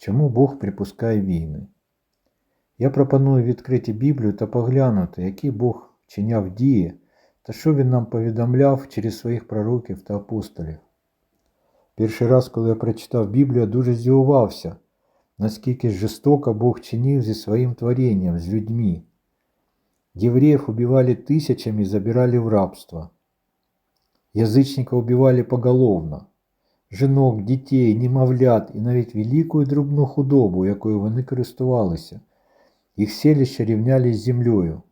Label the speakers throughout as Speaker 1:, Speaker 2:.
Speaker 1: Чому Бог припускає війни? Я пропоную відкрити Біблію та поглянути, які Бог вчиняв дії та що Він нам повідомляв через своїх пророків та апостолів. Перший раз, коли я прочитав Біблію, я дуже здивувався, наскільки жорстоко Бог чинив зі своїм творінням, з людьми. Євреїв убивали тисячами і забирали в рабство. Язичників убивали поголовно. Жінок, дітей, немовлят і навіть велику і дрібну худобу, якою вони користувалися. Їх селища рівняли з землею.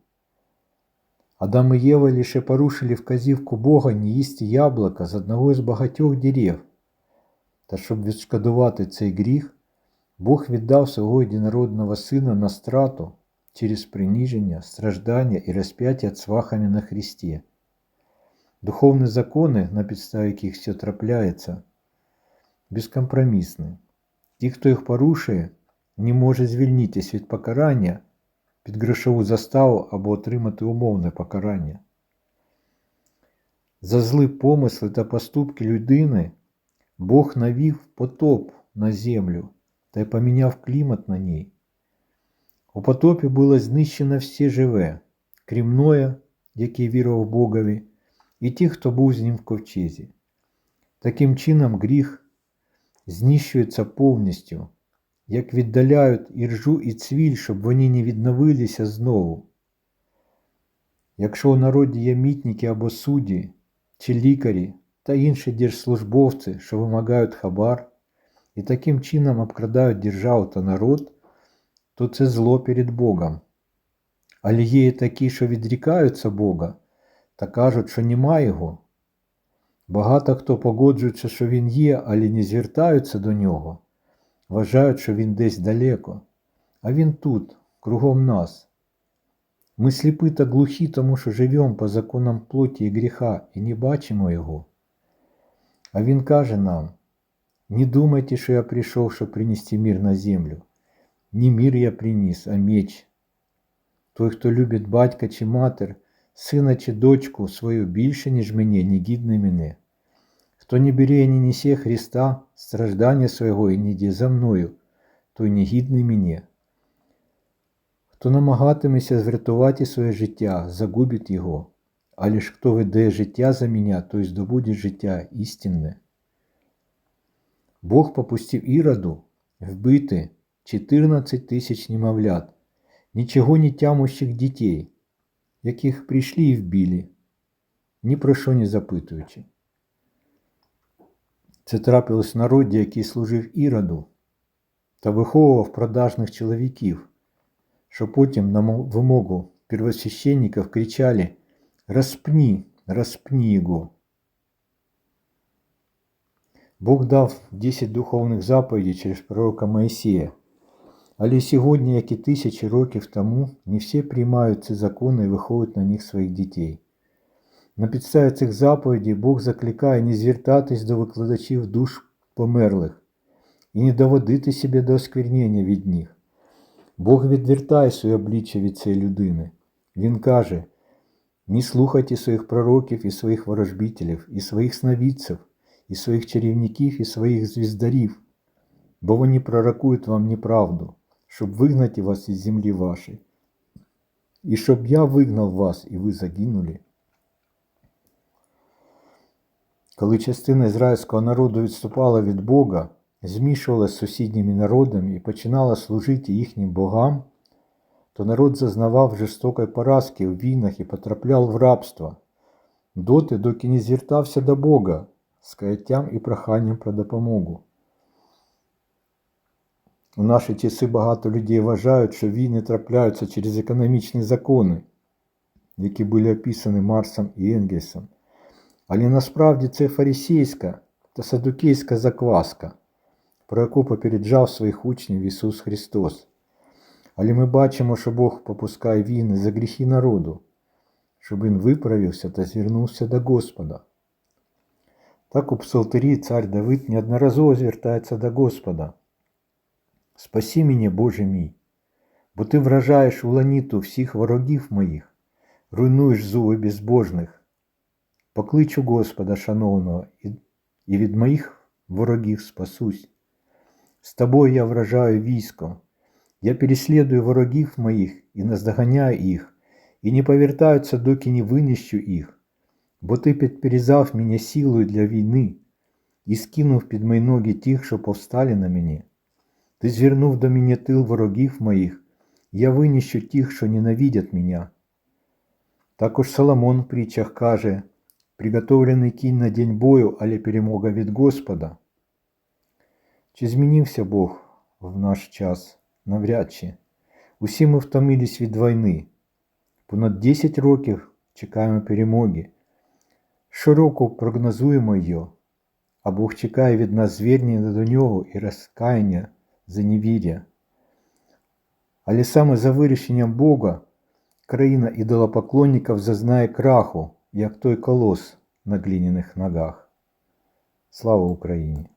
Speaker 1: Адам і Єва лише порушили вказівку Бога не їсти яблука з одного з багатьох дерев. Та щоб відшкодувати цей гріх, Бог віддав свого єдинородного сина на страту через приніження, страждання і розп'яття цвахами на Христі. Духовні закони, на підставі яких все трапляється, безкомпромісні. Ті, хто їх порушує, не може звільнитись від покарання під грошову заставу або отримати умовне покарання. За зли помисли та поступки людини Бог навів потоп на землю та й поміняв клімат на ній. У потопі було знищено все живе, крім Ноя, який вірував Богові, і ті, хто був з ним в ковчезі. Таким чином гріх знищується повністю, як віддаляють іржу і цвіль, щоб вони не відновилися знову. Якщо у народі є мітники або судді, чи лікарі та інші держслужбовці, що вимагають хабар, і таким чином обкрадають державу та народ, то це зло перед Богом. Але є і такі, що відрікаються Бога та кажуть, що нема Його. Багато хто погоджується, що Він є, але не звертаються до нього, вважають, що Він десь далеко, а Він тут, кругом нас. Ми сліпі та глухі, тому що живемо по законам плоті і гріха і не бачимо Його. А Він каже нам, не думайте, що я прийшов, щоб принести мир на землю. Не мир я приніс, а меч. Той, хто любить батька чи матер, сина чи дочку свою більше, ніж мені, не гідний мене. Хто не бере і не несе Христа, страждання свого і не йде за мною, той не гідний мені. Хто намагатиметься зврятувати своє життя, загубить його, а лиш хто веде життя за мене, той здобуде життя істинне. Бог попустив Іроду вбити 14 тисяч немовлят, нічого не тямущих дітей, яких прийшли і вбили, ні про що не запитуючи. Це трапилось народі, який служив Іроду та виховував продажних чоловіків, що потім на вимогу первосвященників кричали «Распни, распни його». Бог дав 10 духовних заповідей через пророка Моїсія. Але сьогодні, як і тисячі років тому, не всі приймають ці закони і виходять на них своїх дітей. На підставі цих заповідей Бог закликає не звертатись до викладачів душ померлих і не доводити себе до осквернення від них. Бог відвертає своє обличчя від цієї людини. Він каже: не слухайте своїх пророків і своїх ворожбителів, і своїх сновидців, і своїх чарівників, і своїх звіздарів, бо вони пророкують вам неправду, щоб вигнати вас із землі вашої, і щоб я вигнав вас, і ви загинули. Коли частина ізраїльського народу відступала від Бога, змішувалася з сусідніми народами і починала служити їхнім богам, то народ зазнавав жорстокої поразки в війнах і потрапляв в рабство, доти, доки не звертався до Бога з каяттям і проханням про допомогу. У наші часи багато людей вважають, що війни трапляються через економічні закони, які були описані Марсом і Енгельсом. Але насправді це фарисейська та садукейська закваска, про яку попереджав своїх учнів Ісус Христос. Але ми бачимо, що Бог попускає війни за гріхи народу, щоб він виправився та звернувся до Господа. Так у псалтирі цар Давид неодноразово звертається до Господа. Спаси мене, Боже мій, бо ти вражаєш у ланіту всіх ворогів моїх, руйнуєш зуби безбожних. Покличу Господа, шановного, і від моїх ворогів спасусь. С тобой я вражаю військо. Я переслідую ворогів моїх і наздоганяю їх, і не повертаються, доки не винищу їх. Бо ти підперезав мене силою для війни і скинув під мої ноги тих, що повстали на мені. Ти звернув до мене тил ворогів моїх, я винищу тих, що ненавидять мене. Також Соломон в притчах каже, приготовлений кінь на день бою, але перемога від Господа. Чи змінився Бог в наш час? Навряд чи. Усі ми втомились від війни. Понад 10 років чекаємо перемоги. Щороку прогнозуємо її, а Бог чекає від нас звернення до нього і розкаяння за невір'я. Але саме за вирішенням Бога країна ідолопоклонників зазнає краху, як той колос на глиняних ногах. Слава Україні!